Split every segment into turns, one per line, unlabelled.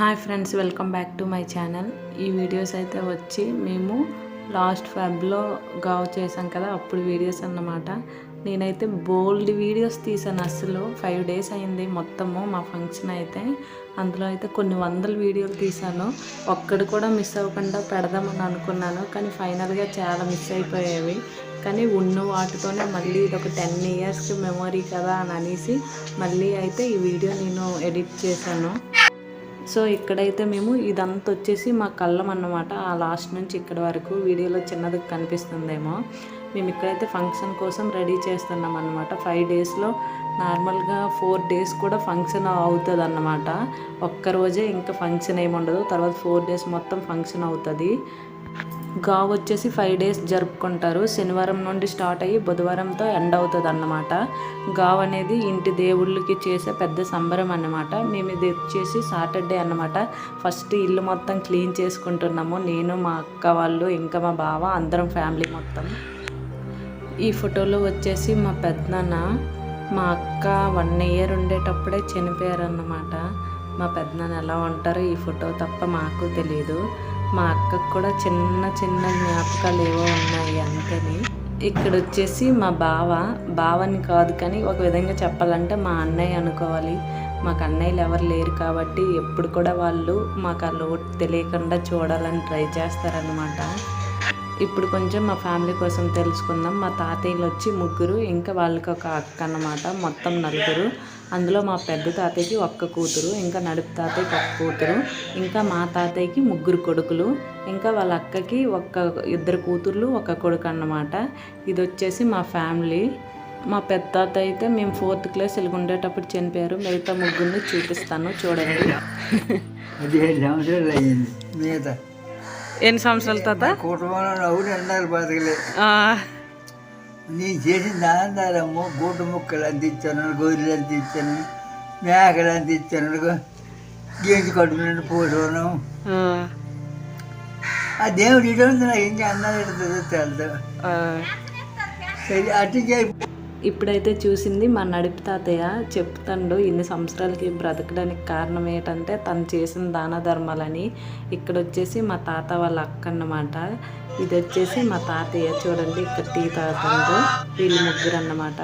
Hi friends welcome back to my channel. ఈ videos అయితే వచ్చి మేము లాస్ట్ ఫెబ్లో గావ్ చేసాం కదా అప్పుడు వీడియోస్ అన్నమాట. నేనైతే బోల్డ్ వీడియోస్ తీసాను అసలు ఫైవ్ డేస్ అయింది మొత్తము మా ఫంక్షన్ అయితే. అందులో అయితే కొన్ని వందల వీడియోలు తీసాను. ఒక్కడు కూడా మిస్ అవ్వకుండా పెడదామని అనుకున్నాను కానీ ఫైనల్గా చాలా మిస్ అయిపోయేవి. కానీ ఉన్న వాటితోనే మళ్ళీ ఇది ఒక టెన్ ఇయర్స్కి మెమొరీ కదా అని అనేసి మళ్ళీ అయితే ఈ వీడియో నేను ఎడిట్ చేశాను. సో ఇక్కడైతే మేము ఇదంతా వచ్చేసి మా కళ్ళం అన్నమాట. ఆ లాస్ట్ నుంచి ఇక్కడ వరకు వీడియోలో చిన్నది కనిపిస్తుందేమో. మేము ఇక్కడైతే ఫంక్షన్ కోసం రెడీ చేస్తున్నాం అన్నమాట. ఫైవ్ డేస్లో నార్మల్గా ఫోర్ డేస్ కూడా ఫంక్షన్ అవుతుంది అన్నమాట ఒక్కరోజే ఇంకా ఫంక్షన్ ఏమి ఉండదు తర్వాత ఫోర్ డేస్ మొత్తం ఫంక్షన్ అవుతుంది. గావ్ వచ్చేసి ఫైవ్ డేస్ జరుపుకుంటారు. శనివారం నుండి స్టార్ట్ అయ్యి బుధవారంతో ఎండ్ అవుతుంది అన్నమాట గావ్ అనేది ఇంటి దేవుళ్ళకి చేసే పెద్ద సంబరం అన్నమాట. మేము ఇది వచ్చేసి సాటర్డే అన్నమాట. ఫస్ట్ ఇల్లు మొత్తం క్లీన్ చేసుకుంటున్నాము. నేను మా అక్క వాళ్ళు ఇంకా మా బావ అందరం ఫ్యామిలీ మొత్తం. ఈ ఫోటోలో వచ్చేసి మా పెద్దనాన్న మా అక్క వన్ ఇయర్ ఉండేటప్పుడే చనిపోయారన్నమాట. మా పెద్దనాన్న ఎలా ఉంటారో ఈ ఫోటో తప్ప మాకు తెలియదు మా అక్కకు కూడా చిన్న చిన్న జ్ఞాపకాలు ఏవో ఉన్నాయి అంతని ఇక్కడ వచ్చేసి మా బావ బావని కాదు కానీ ఒక విధంగా చెప్పాలంటే మా అన్నయ్య అనుకోవాలి. మాకు అన్నయ్యలు ఎవరు లేరు కాబట్టి ఎప్పుడు కూడా వాళ్ళు మాకు ఆ లోటు తెలియకుండా చూడాలని ట్రై చేస్తారనమాట ఇప్పుడు కొంచెం మా ఫ్యామిలీ కోసం తెలుసుకుందాం. మా తాతయ్యలు వచ్చి ముగ్గురు ఇంకా వాళ్ళకి ఒక అక్క అన్నమాట మొత్తం నలుగురు. అందులో మా పెద్ద తాతయ్యకి ఒక్క కూతురు ఇంకా నడుపు తాతయ్యకి ఒక్క కూతురు ఇంకా మా తాతయ్యకి ముగ్గురు కొడుకులు ఇంకా వాళ్ళ అక్కకి ఒక్క ఇద్దరు కూతుర్లు ఒక కొడుకు అన్నమాట. ఇది వచ్చేసి మా ఫ్యామిలీ. మా పెద్ద తాతయ్య అయితే మేము ఫోర్త్ క్లాస్ ఉండేటప్పుడు చనిపోయారు. మిగతా ముగ్గురిని చూపిస్తాను చూడండి. ఎన్ని సంవత్సరాల తాత?
కుటుంబంలో నేను చేసిన దానందారమ్మో గూట ముక్కలు అందించాను గొర్రెలు అందించాను మేకలు అందించాను గేంజి కడుపునండి పోసవను ఆ. దేవుడు ఇటువంటి నాకు ఇంకా ఎడుతుందో తెలుదు. సరే అటు
ఇప్పుడైతే చూసింది మా నడిపి తాతయ్య చెప్తాడు ఇన్ని సంవత్సరాలకి బ్రతకడానికి కారణం ఏంటంటే తను చేసిన దాన ధర్మాలని ఇక్కడ వచ్చేసి మా తాత వాళ్ళ అక్క అన్నమాట ఇది వచ్చేసి మా తాతయ్య చూడండి ఇక్కడ టీ తాగుతుండ్రు వీళ్ళు ముగ్గురు అన్నమాట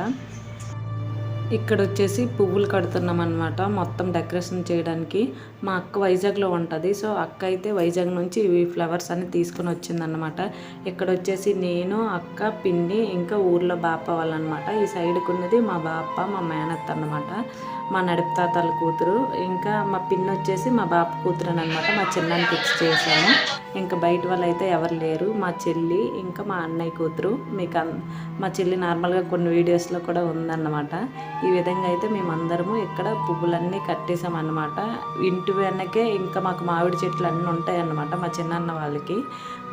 ఇక్కడ వచ్చేసి పువ్వులు కడుతున్నాం అనమాట మొత్తం డెకరేషన్ చేయడానికి. మా అక్క వైజాగ్లో ఉంటుంది. సో అక్క అయితే వైజాగ్ నుంచి ఈ ఫ్లవర్స్ అన్ని తీసుకొని వచ్చిందనమాట ఇక్కడ వచ్చేసి నేను అక్క పిన్ని ఇంకా ఊర్లో బాప వాళ్ళనమాట ఈ సైడ్కి ఉన్నది మా బాప మా మేనత్త అనమాట మా నడుపు తాతల కూతురు. ఇంకా మా పిన్ని వచ్చేసి మా బాప కూతురు అనమాట మా చిన్నాన్ని ఫిక్స్ చేశాము. ఇంకా బయట వాళ్ళు అయితే ఎవరు లేరు. మా చెల్లి ఇంకా మా అన్నయ్య కూతురు. మీకు అన్- మా చెల్లి నార్మల్గా కొన్ని వీడియోస్లో కూడా ఉందన్నమాట. ఈ విధంగా అయితే మేము అందరము ఇక్కడ పువ్వులన్నీ కట్టేసామన్నమాట ఇంటి వెనకే ఇంకా మాకు మామిడి చెట్లు అన్నీ ఉంటాయి అన్నమాట మా చిన్నన్న వాళ్ళకి.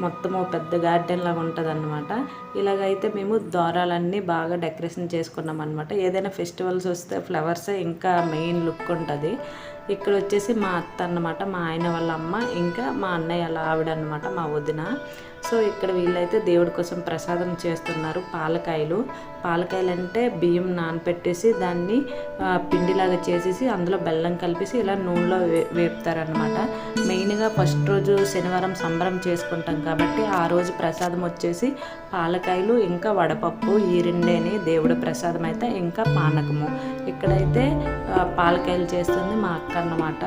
మొత్తము పెద్ద గార్డెన్ లాగా ఉంటుంది అనమాట ఇలాగైతే మేము దారాలన్నీ బాగా డెకరేషన్ చేసుకున్నాం అనమాట ఏదైనా ఫెస్టివల్స్ వస్తే ఫ్లవర్సే ఇంకా మెయిన్ లుక్ ఉంటుంది. ఇక్కడ వచ్చేసి మా అత్త అన్నమాట మా ఆయన వాళ్ళ అమ్మ ఇంకా మా అన్నయ్య వాళ్ళ ఆవిడ అనమాట మా వదిన. సో ఇక్కడ వీళ్ళైతే దేవుడి కోసం ప్రసాదం చేస్తున్నారు పాలకాయలు. పాలకాయలు అంటే బియ్యం నానపెట్టేసి దాన్ని పిండిలాగా చేసేసి అందులో బెల్లం కలిపేసి ఇలా నూనెలో వే వేపుతారనమాట మెయిన్గా ఫస్ట్ రోజు శనివారం సంబరం చేసుకుంటాం కాబట్టి ఆ రోజు ప్రసాదం వచ్చేసి పాలకాయలు ఇంకా వడపప్పు ఈ రెండేని దేవుడి ప్రసాదం అయితే ఇంకా పానకము. ఇక్కడైతే పాలకాయలు చేస్తుంది మా అక్క అన్నమాట.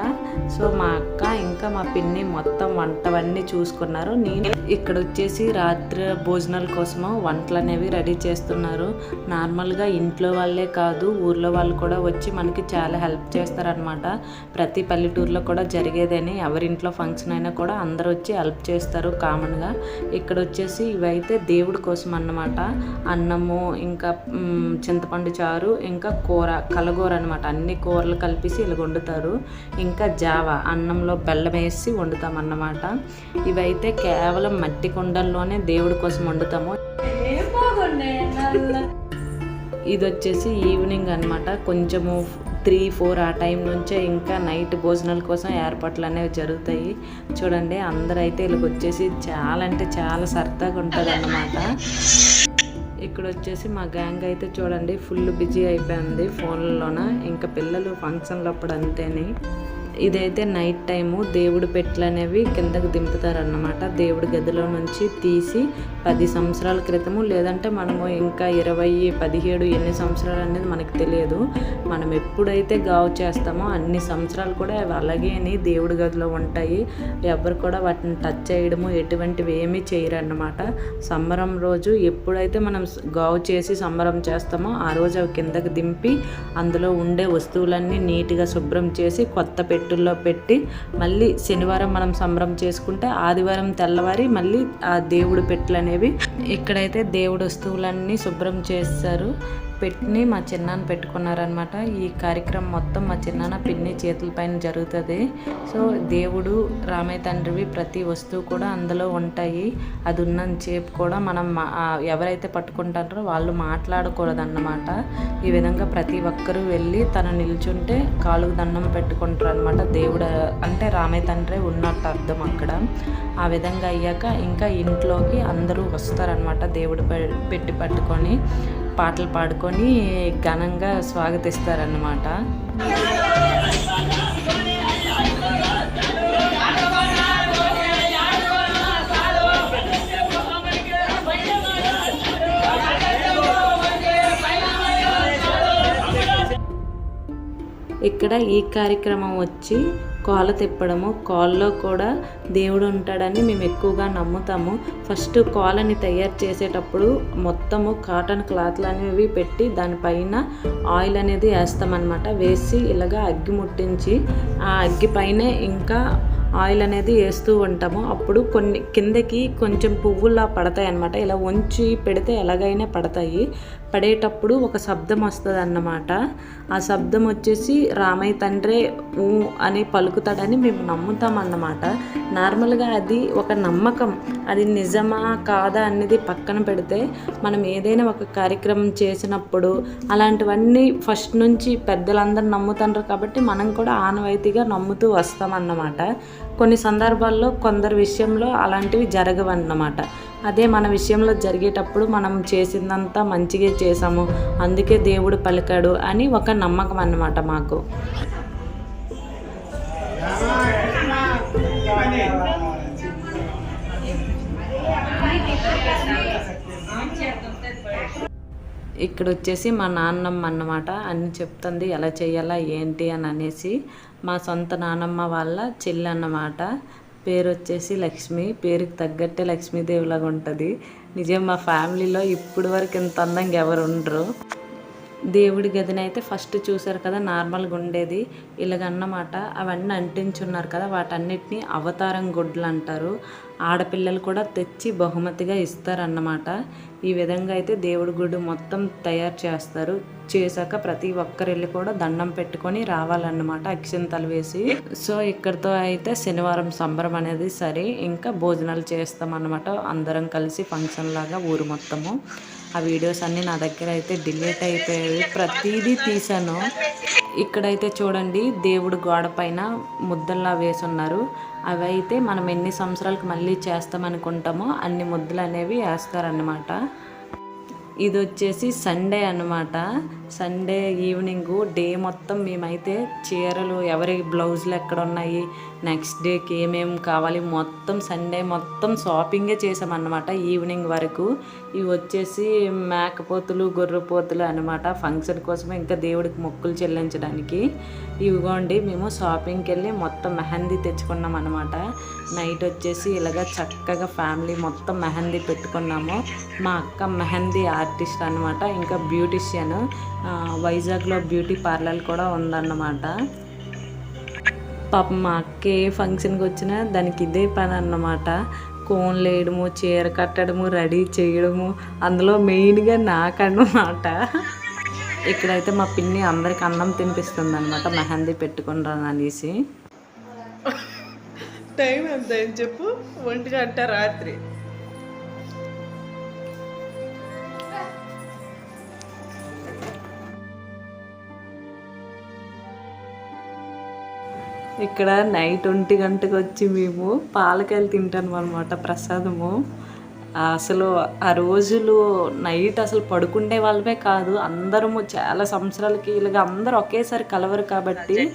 సో మా అక్క ఇంకా మా పిన్ని మొత్తం వంటవన్నీ చూసుకున్నారు. నేను ఇక్కడ వచ్చేసి రాత్రి భోజనాల కోసము వంటలు అనేవి రెడీ చేస్తున్నారు. నార్మల్గా ఇంట్లో వాళ్ళే కాదు ఊర్లో వాళ్ళు కూడా వచ్చి మనకి చాలా హెల్ప్ చేస్తారనమాట ప్రతి పల్లెటూరులో కూడా జరిగేదని ఎవరింట్లో ఫంక్షన్ అయినా కూడా అందరూ వచ్చి హెల్ప్ చేస్తారు కామన్గా. ఇక్కడ వచ్చేసి ఇవైతే దేవుడి కోసం అన్నమాట అన్నము ఇంకా చింతపండు చారు ఇంకా కూర కలగూర అనమాట అన్ని కూరలు కలిపేసి ఇలా వండుతారు. ఇంకా జావ అన్నంలో బెల్లం వేసి వండుతాం అన్నమాట ఇవైతే కేవలం మట్టి కుండల్లోనే దేవుడి కోసం వండుతాము. ఇది వచ్చేసి ఈవినింగ్ అన్నమాట. కొంచెము త్రీ ఫోర్ ఆ టైం నుంచే ఇంకా నైట్ భోజనాల కోసం ఏర్పాట్లు అనేవి జరుగుతాయి. చూడండి అందరైతే వీళ్ళకి వచ్చేసి చాలా అంటే చాలా సరదాగా ఉంటుంది అన్నమాట ఇక్కడ వచ్చేసి మా గ్యాంగ్ అయితే చూడండి ఫుల్ బిజీ అయిపోయింది ఫోన్లలోన. ఇంకా పిల్లలు ఫంక్షన్లు అప్పుడు అంతేని. ఇదైతే నైట్ టైము దేవుడు పెట్లు అనేవి కిందకు దింపుతారన్నమాట. దేవుడి గదిలో నుంచి తీసి పది సంవత్సరాల క్రితము లేదంటే మనము ఇంకా ఇరవై పదిహేడు ఎన్ని సంవత్సరాలు అనేది మనకు తెలియదు. మనం ఎప్పుడైతే గావు చేస్తామో అన్ని సంవత్సరాలు కూడా అవి అలాగే అని దేవుడి గదిలో ఉంటాయి. ఎవరు కూడా వాటిని టచ్ చేయడము ఎటువంటివి ఏమీ చేయరు అన్నమాట సంబరం రోజు ఎప్పుడైతే మనం గావు చేసి సంబరం చేస్తామో ఆ రోజు అవి కిందకి దింపి అందులో ఉండే వస్తువులన్నీ నీట్గా శుభ్రం చేసి కొత్త పెట్టుల్లో పెట్టి మళ్ళీ శనివారం మనం సంబరం చేసుకుంటే ఆదివారం తెల్లవారి మళ్ళీ ఆ దేవుడు పెట్లు అనేవి ఇక్కడైతే దేవుడు వస్తువులన్నీ శుభ్రం చేస్తారు. పెట్టిని మా చిన్నాన్న పెట్టుకున్నారనమాట ఈ కార్యక్రమం మొత్తం మా చిన్నాన్న పిన్ని చేతుల పైన జరుగుతుంది. సో దేవుడు రామయ్య తండ్రివి ప్రతి వస్తువు కూడా అందులో ఉంటాయి. అది ఉన్నంతసేపు కూడా మనం ఎవరైతే పట్టుకుంటారో వాళ్ళు మాట్లాడకూడదు అన్నమాట ఈ విధంగా ప్రతి ఒక్కరూ వెళ్ళి తను నిల్చుంటే కాలుకు దండం పెట్టుకుంటారు అనమాట దేవుడు అంటే రామయ్య తండ్రి ఉన్నట్టు అర్థం అక్కడ. ఆ విధంగా అయ్యాక ఇంకా ఇంట్లోకి అందరూ వస్తారనమాట దేవుడు పె- పెట్టి పట్టుకొని. పాటలు పాడుకొని ఘనంగా స్వాగతిస్తారన్నమాట. ఇక్కడ ఈ కార్యక్రమం వచ్చి కోల తిప్పడము కాల్లో కూడా దేవుడు ఉంటాడని మేము ఎక్కువగా నమ్ముతాము. ఫస్ట్ కోలని తయారు చేసేటప్పుడు మొత్తము కాటన్ క్లాత్లు అనేవి పెట్టి దానిపైన ఆయిల్ అనేది వేస్తామన్నమాట. వేసి ఇలాగా అగ్గి ముట్టించి ఆ అగ్గి పైనే ఇంకా ఆయిల్ అనేది వేస్తూ ఉంటాము. అప్పుడు కొన్ని కిందకి కొంచెం పువ్వులా పడతాయి అన్నమాట ఇలా ఉంచి పెడితే ఎలాగైనా పడతాయి. పడేటప్పుడు ఒక శబ్దం వస్తుంది అన్నమాట ఆ శబ్దం వచ్చేసి రామయ్య తండ్రే ఊ అని పలుకుతాడని మేము నమ్ముతాం అన్నమాట నార్మల్గా అది ఒక నమ్మకం. అది నిజమా కాదా అనేది పక్కన పెడితే మనం ఏదైనా ఒక కార్యక్రమం చేసినప్పుడు అలాంటివన్నీ ఫస్ట్ నుంచి పెద్దలందరూ నమ్ముతారు కాబట్టి మనం కూడా ఆనవాయితీగా నమ్ముతూ వస్తామన్నమాట. కొన్ని సందర్భాల్లో కొందరి విషయంలో అలాంటివి జరగవన్నమాట. అదే మన విషయంలో జరిగేటప్పుడు మనం చేసిందంతా మంచిగా చేసాము అందుకే దేవుడు పలికాడు అని ఒక నమ్మకం అన్నమాట మాకు. ఇక్కడ వచ్చేసి మా నాన్నమ్మ అన్నమాట అన్ని చెప్తుంది ఎలా చేయాలా ఏంటి అని అనేసి మా సొంత నానమ్మ వాళ్ళ చెల్లి అన్నమాట. పేరు వచ్చేసి లక్ష్మి పేరుకి తగ్గట్టే లక్ష్మీదేవిలాగా ఉంటుంది. నిజం మా ఫ్యామిలీలో ఇప్పుడు వరకు ఇంత అందంగా ఎవరు ఉండరు. దేవుడి గదిని అయితే ఫస్ట్ చూసారు కదా నార్మల్గా ఉండేది ఇలాగన్నమాట అవన్నీ అంటించున్నారు కదా వాటన్నిటిని అవతారం గుడ్లు అంటారు. ఆడపిల్లలు కూడా తెచ్చి బహుమతిగా ఇస్తారన్నమాట. ఈ విధంగా అయితే దేవుడి గుడి మొత్తం తయారు చేస్తారు. చేశాక ప్రతి ఒక్కరు వెళ్ళి కూడా దండం పెట్టుకొని రావాలన్నమాట అక్షింతలు వేసి. సో ఇక్కడితో అయితే శనివారం సంబరం అనేది సరే ఇంకా భోజనాలు చేస్తామన్నమాట. అందరం కలిసి ఫంక్షన్ లాగా ఊరు మొత్తము. ఆ వీడియోస్ అన్నీ నా దగ్గర అయితే డిలీట్ అయిపోయాయి. ప్రతిదీ తీశాను. ఇక్కడైతే చూడండి దేవుడు గోడ పైన ముద్దల్లా వేసున్నారు. అవి అయితే మనం ఎన్ని సంవత్సరాలకు మళ్ళీ చేస్తామనుకుంటామో అన్ని ముద్దలు అనేవి వేస్తారన్నమాట. ఇది వచ్చేసి సండే అన్నమాట. సండే ఈవినింగ్ డే మొత్తం మేమైతే చీరలు ఎవరి బ్లౌజులు ఎక్కడ ఉన్నాయి నెక్స్ట్ డేకి ఏమేమి కావాలి మొత్తం సండే మొత్తం షాపింగే చేసామన్నమాట ఈవినింగ్ వరకు. ఇవి వచ్చేసి మేకపోతులు గొర్రెపోతులు అనమాట ఫంక్షన్ కోసం ఇంకా దేవుడికి మొక్కులు చెల్లించడానికి. ఇవిగోండి మేము షాపింగ్కి వెళ్ళి మొత్తం మెహందీ తెచ్చుకున్నాం అనమాట నైట్ వచ్చేసి ఇలాగ చక్కగా ఫ్యామిలీ మొత్తం మెహందీ పెట్టుకున్నాము. మా అక్క మెహందీ ఆర్టిస్ట్ అనమాట ఇంకా బ్యూటిషియన్. వైజాగ్లో బ్యూటీ పార్లర్ కూడా ఉందన్నమాట. పాపం మా అక్క ఏ ఫంక్షన్కి వచ్చినా దానికి ఇదే పని అన్నమాట. కోన్లు వేయడము చీర కట్టడము రెడీ చేయడము అందులో మెయిన్గా నాకన్నమాట. ఇక్కడైతే మా పిన్ని అందరికి అన్నం తినిపిస్తుంది అనమాట మెహందీ పెట్టుకుని అనేసి
టైం ఎంత అని చెప్పు? ఒంటి గంట రాత్రి.
ఇక్కడ నైట్ ఒంటి గంటకు వచ్చి మేము పాలకాయలు తింటాం అనమాట ప్రసాదము. అసలు ఆ రోజులు నైట్ అసలు పడుకుండే వాళ్ళమే కాదు అందరము చాలా సంవత్సరాలకి ఇలాగ అందరూ ఒకేసారి కలవరు కాబట్టి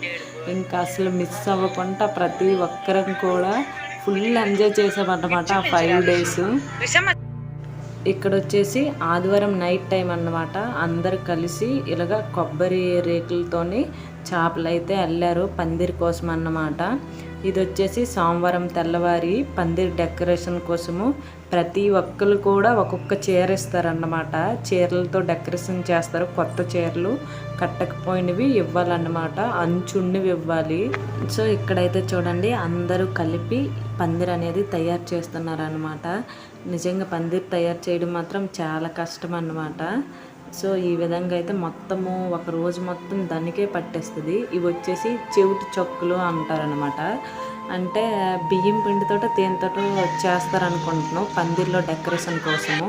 ఇంకా అసలు మిస్ అవ్వకుండా ప్రతి ఒక్కరం కూడా ఫుల్ ఎంజాయ్ చేసామన్నమాట ఆ ఫైవ్ డేస్ ఇక్కడ వచ్చేసి ఆదివారం నైట్ టైం అన్నమాట. అందరు కలిసి ఇలాగ కొబ్బరి రేకులతోని చేపలు అయితే అల్లారు పందిరి కోసం అన్నమాట ఇది వచ్చేసి సోమవారం తెల్లవారి పందిరి డెకరేషన్ కోసము ప్రతి ఒక్కరు కూడా ఒక్కొక్క చీర ఇస్తారన్నమాట. చీరలతో డెకరేషన్ చేస్తారు. కొత్త చీరలు కట్టకపోయినవి ఇవ్వాలన్నమాట. అంచుండివి ఇవ్వాలి. సో ఇక్కడైతే చూడండి అందరూ కలిపి పందిరి అనేది తయారు చేస్తున్నారన్నమాట. నిజంగా పందిరి తయారు చేయడం మాత్రం చాలా కష్టం అన్నమాట సో ఈ విధంగా అయితే మొత్తము ఒక రోజు మొత్తం దానికే పట్టేస్తుంది. ఇవి వచ్చేసి చెవిటి చొక్కులు అంటారనమాట అంటే బియ్యం పిండితోట తేనెతో చేస్తారనుకుంటున్నాం. పందిర్లో డెకరేషన్ కోసము.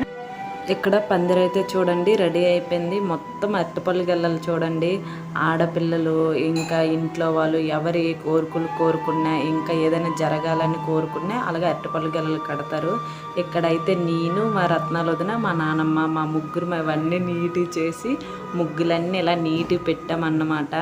ఇక్కడ పందిరి అయితే చూడండి రెడీ అయిపోయింది. మొత్తం అరటిపళ్ళు గెల్లలు చూడండి. ఆడపిల్లలు ఇంకా ఇంట్లో వాళ్ళు ఎవరి కోరికలు కోరుకున్నా ఇంకా ఏదైనా జరగాలని కోరుకున్నా అలాగే అరటిపళ్ళు గెల్లలు కడతారు. ఇక్కడైతే నేను మా రత్నాలు వదిన మా నానమ్మ మా ముగ్గురు అవన్నీ నీటి చేసి ముగ్గులన్నీ ఇలా నీటి పెట్టామన్నమాట.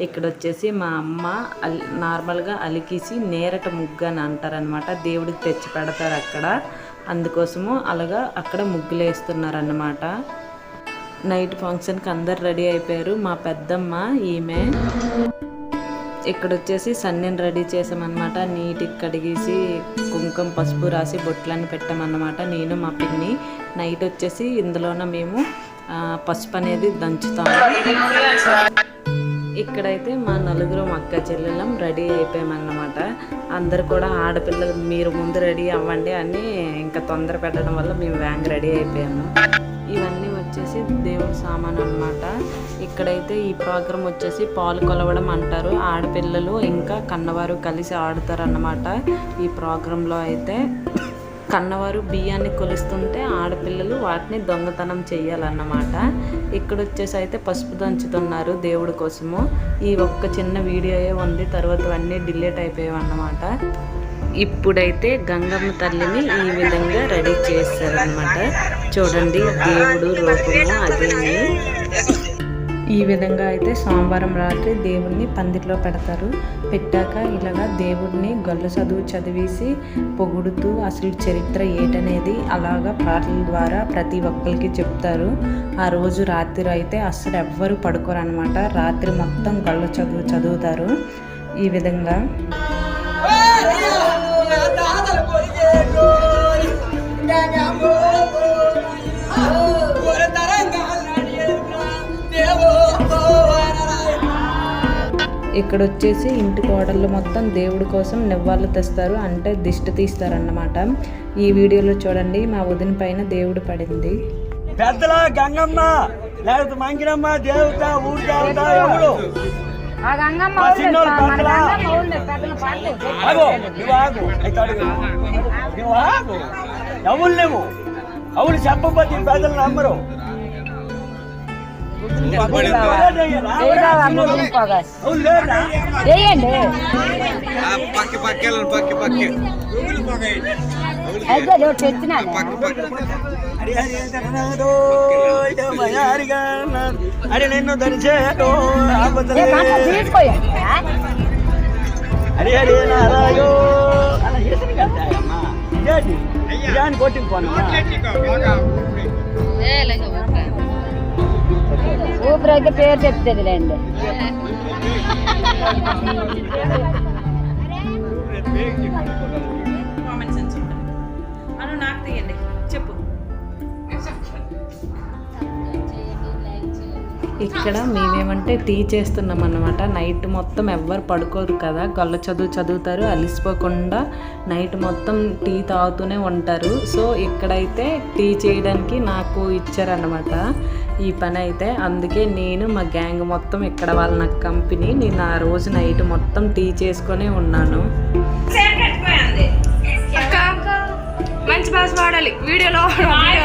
ఇక్కడ వచ్చేసి మా అమ్మ అల్ నార్మల్గా అలికిసి నేరట ముగ్గు అని అంటారనమాట దేవుడికి తెచ్చి పెడతారు అక్కడ అందుకోసము అలాగా అక్కడ ముగ్గులు వేస్తున్నారన్నమాట నైట్ ఫంక్షన్కి అందరు రెడీ అయిపోయారు. మా పెద్దమ్మ ఈమె. ఇక్కడ వచ్చేసి సన్నీని రెడీ చేసామన్నమాట నీటికి కడిగేసి కుంకుమ పసుపు రాసి బొట్లని పెట్టామన్నమాట. నేను మా పిన్ని. నైట్ వచ్చేసి ఇందులోన మేము పసుపు అనేది దంచుతాము. ఇక్కడైతే మా నలుగురం అక్క చెల్లెలం రెడీ అయిపోయామన్నమాట. అందరు కూడా ఆడపిల్లలు మీరు ముందు రెడీ అవ్వండి అని ఇంకా తొందర పెట్టడం వల్ల మేము వ్యాంగ్ రెడీ అయిపోయాము. ఇవన్నీ వచ్చేసి దేవుడి సామాన్ అన్నమాట. ఇక్కడైతే ఈ ప్రోగ్రామ్ వచ్చేసి పాలు కొలవడం అంటారు. ఆడపిల్లలు ఇంకా కన్నవారు కలిసి ఆడతారు అన్నమాట ఈ ప్రోగ్రాంలో అయితే. కన్నవారు బియ్యాన్ని కొలుస్తుంటే ఆడపిల్లలు వాటిని దొంగతనం చేయాలన్నమాట ఇక్కడ వచ్చేసి అయితే పసుపు దంచుతున్నారు దేవుడి కోసము. ఈ ఒక్క చిన్న వీడియోయే ఉంది తర్వాత అన్నీ డిలేట్ అయిపోయావన్నమాట ఇప్పుడైతే గంగమ్మ తల్లిని ఈ విధంగా రెడీ చేస్తారనమాట చూడండి దేవుడు రూపము అదే ఈ విధంగా అయితే సోమవారం రాత్రి దేవుణ్ణి పందిట్లో పెడతారు. పెట్టాక ఇలాగా దేవుడిని గొల్ల చదువు చదివేసి పొగుడుతూ అసలు చరిత్ర ఏటనేది అలాగా పాటల ద్వారా ప్రతి ఒక్కరికి చెప్తారు. ఆ రోజు రాత్రి అయితే అస్సలు ఎవ్వరు పడుకోరు అనమాట రాత్రి మొత్తం గొల్ల చదువు చదువుతారు. ఈ విధంగా ఇక్కడ వచ్చేసి ఇంటి కోడళ్ళు మొత్తం దేవుడి కోసం నివ్వాళ్ళు తెస్తారు అంటే దిష్టి తీస్తారన్నమాట. ఈ వీడియోలో చూడండి మా వదిన పైన దేవుడు పడింది.
పెద్దల గంగమ్మ లేకపోతే మంగిరమ్మ దేవత ఊరు దేవత ఎవరు? ఎవరు లేవు? చెప్పబోతే పెద్దలు నమ్మరు. లేరా
పక్కి పక్కి పక్కి
నిన్ను నారాయో అలా చేసిన కదా అమ్మా
ఊపిరి అయితే పేరు చెప్తుందిలేండి.
నాకు తీయండి చెప్పు ఇక్కడ మేమేమంటే టీ చేస్తున్నాం అన్నమాట నైట్ మొత్తం ఎవ్వరు పడుకోరు కదా. గొల్ల చదువు చదువుతారు అలిసిపోకుండా నైట్ మొత్తం టీ తాగుతూనే ఉంటారు. సో ఇక్కడైతే టీ చేయడానికి నాకు ఇచ్చారన్నమాట. ఈ పని అయితే అందుకే నేను మా గ్యాంగ్ మొత్తం ఇక్కడ వాళ్ళ నాకు కంపెనీ నేను ఆ రోజు నైట్ మొత్తం టీ చేసుకొని ఉన్నాను.
మంచి భాష వాడాలి. వీడియోలో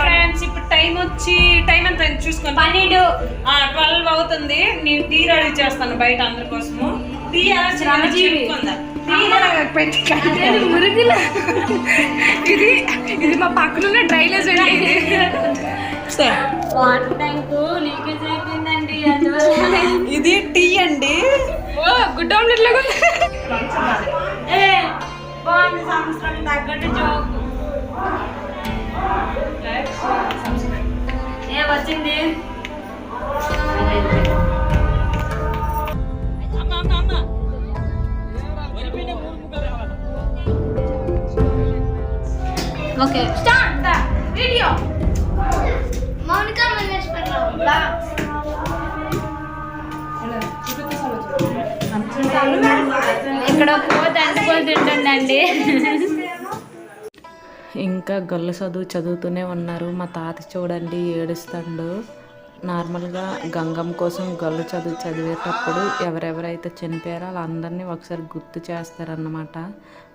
ఫ్రెండ్స్ ఇప్పుడు టైం వచ్చి టైం ఎంత అయింది చూసుకోండి. పన్నెండు. ట్వెల్వ్ అవుతుంది. నేను టీ రెడీ చేస్తాను బయట అందరి కోసము. టీ
మురుగుల ఇది ఇది మా పక్కన ఉన్న డ్రైనేజ్. అండి
ఇది టీ అండి.
ఓ గుడ్ ఆమ్లెట్ లాగా
చదువు చదువుతూనే ఉన్నారు. మా తాత చూడండి ఏడుస్తాడు. నార్మల్గా గంగం కోసం గల్లు చదువు చదివేటప్పుడు ఎవరెవరైతే చనిపోయారో వాళ్ళందరినీ ఒకసారి గుర్తు చేస్తారన్నమాట.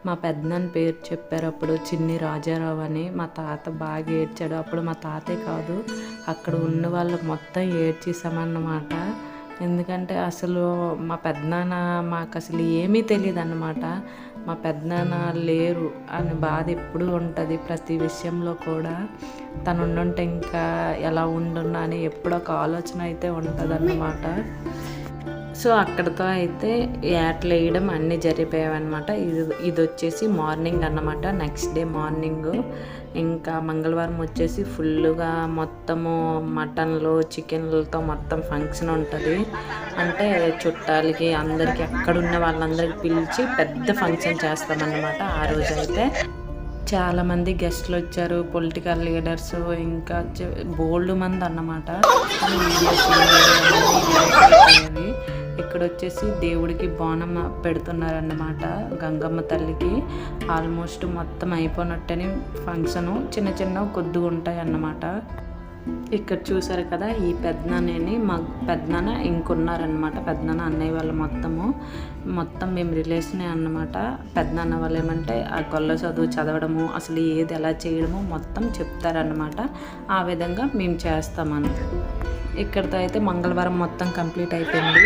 మా పెద్దనాన్న పేరు చెప్పారు అప్పుడు చిన్ని రాజారావు అని. మా తాత బాగా ఏడ్చాడు. అప్పుడు మా తాతే కాదు అక్కడ ఉన్న వాళ్ళు మొత్తం ఏడ్చేసామన్నమాట ఎందుకంటే అసలు మా పెద్దనాన్న మాకు అసలు ఏమీ తెలియదు అన్నమాట మా పెద్దనాన్న లేరు అని బాధ ఎప్పుడు ఉంటుంది ప్రతి విషయంలో కూడా. తను ఉండుంటే ఇంకా ఎలా ఉండున్నా అని ఎప్పుడో ఒక ఆలోచన అయితే ఉంటుంది అన్నమాట సో అక్కడితో అయితే యాట్లు వేయడం అన్నీ జరిగిపోయావన్నమాట ఇది ఇది వచ్చేసి మార్నింగ్ అన్నమాట. Next day morning. ఇంకా మంగళవారం వచ్చేసి ఫుల్గా మొత్తము మటన్లు చికెన్లతో మొత్తం ఫంక్షన్ ఉంటుంది. అంటే చుట్టాలకి అందరికీ అక్కడున్న వాళ్ళందరికీ పిలిచి పెద్ద ఫంక్షన్ చేస్తామన్నమాట ఆ రోజు అయితే గెస్ట్లు వచ్చారు పొలిటికల్ లీడర్స్ ఇంకా బోల్డ్ మంది అన్నమాట. ఇక్కడ వచ్చేసి దేవుడికి బోనం పెడుతున్నారన్నమాట గంగమ్మ తల్లికి. ఆల్మోస్ట్ మొత్తం అయిపోయినట్టని ఫంక్షన్ చిన్న చిన్న కొద్దిగా ఉంటాయి అన్నమాట ఇక్కడ చూసారు కదా ఈ పెద్దనాన్నని మా పెద్దనాన్న ఇంకున్నారనమాట పెద్దనాన్న అన్నయ్య వాళ్ళు మొత్తము. మొత్తం మేము రిలేషనే అన్నమాట. పెద్దనాన్న వాళ్ళు ఏమంటే ఆ గొల్ల చదువు చదవడము అసలు ఏది ఎలా చేయడము మొత్తం చెప్తారనమాట ఆ విధంగా మేము చేస్తామని. ఇక్కడితో అయితే మంగళవారం మొత్తం కంప్లీట్ అయిపోయింది.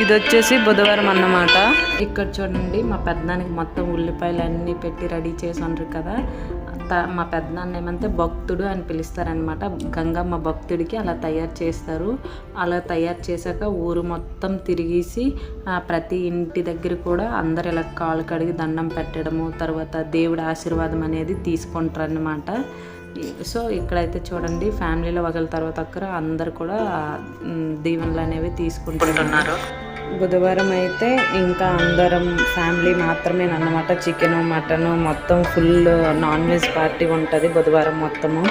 ఇది వచ్చేసి బుధవారం అన్నమాట. ఇక్కడ చూడండి మా పెద్దనానికి మొత్తం ఉల్లిపాయలు అన్నీ పెట్టి రెడీ చేసి ఉండరు కదా. మా పెద్దనాన్న ఏమంటే భక్తుడు అని పిలుస్తారనమాట గంగమ్మ భక్తుడికి అలా తయారు చేస్తారు. అలా తయారు చేశాక ఊరు మొత్తం తిరిగేసి ఆ, ప్రతి ఇంటి దగ్గర కూడా అందరు ఇలా కాలు కడిగి దండం పెట్టడము తర్వాత దేవుడి ఆశీర్వాదం అనేది తీసుకుంటారనమాట సో ఇక్కడైతే చూడండి ఫ్యామిలీలో ఒకరి తర్వాత ఒక్కరు అందరు కూడా దీవెనలు అనేవి తీసుకుంటున్నారు. బుధవారం అయితే ఇంకా అందరం ఫ్యామిలీ మాత్రమే అన్నమాట. చికెన్ మటన్ మొత్తం ఫుల్ నాన్ వెజ్ పార్టీ ఉంటుంది బుధవారం మొత్తము.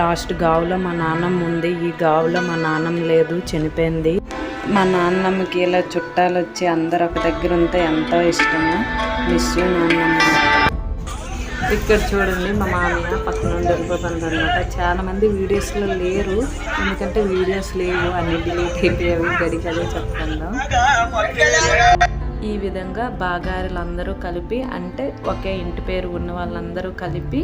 లాస్ట్ గావులో మా నాన్నమ్మ ఉంది. ఈ గావులో మా నాన్నమ్మ లేదు చనిపోయింది. మా నాన్నమ్మకి ఇలా చుట్టాలు వచ్చి అందరు ఒక దగ్గర ఉంటే ఎంతో ఇష్టము. మిస్ యూ నాన్నమ్మ. ఇక్కడ చూడండి మా మామయ్య పక్కన నుండి వెళ్ళిపోతుంది అనమాట చాలా మంది వీడియోస్లో లేరు. ఎందుకంటే వీడియోస్ లేవు అన్ని డిలీట్ అయిపోయావి గడికి అదే చెప్తాను ఈ విధంగా బాగారులందరూ కలిపి అంటే ఒకే ఇంటి పేరు ఉన్న వాళ్ళందరూ కలిపి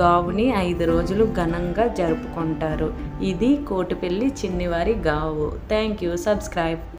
గావుని ఐదు రోజులు ఘనంగా జరుపుకుంటారు. ఇది కోటిపల్లి చిన్నివారి గావు. Thank you subscribe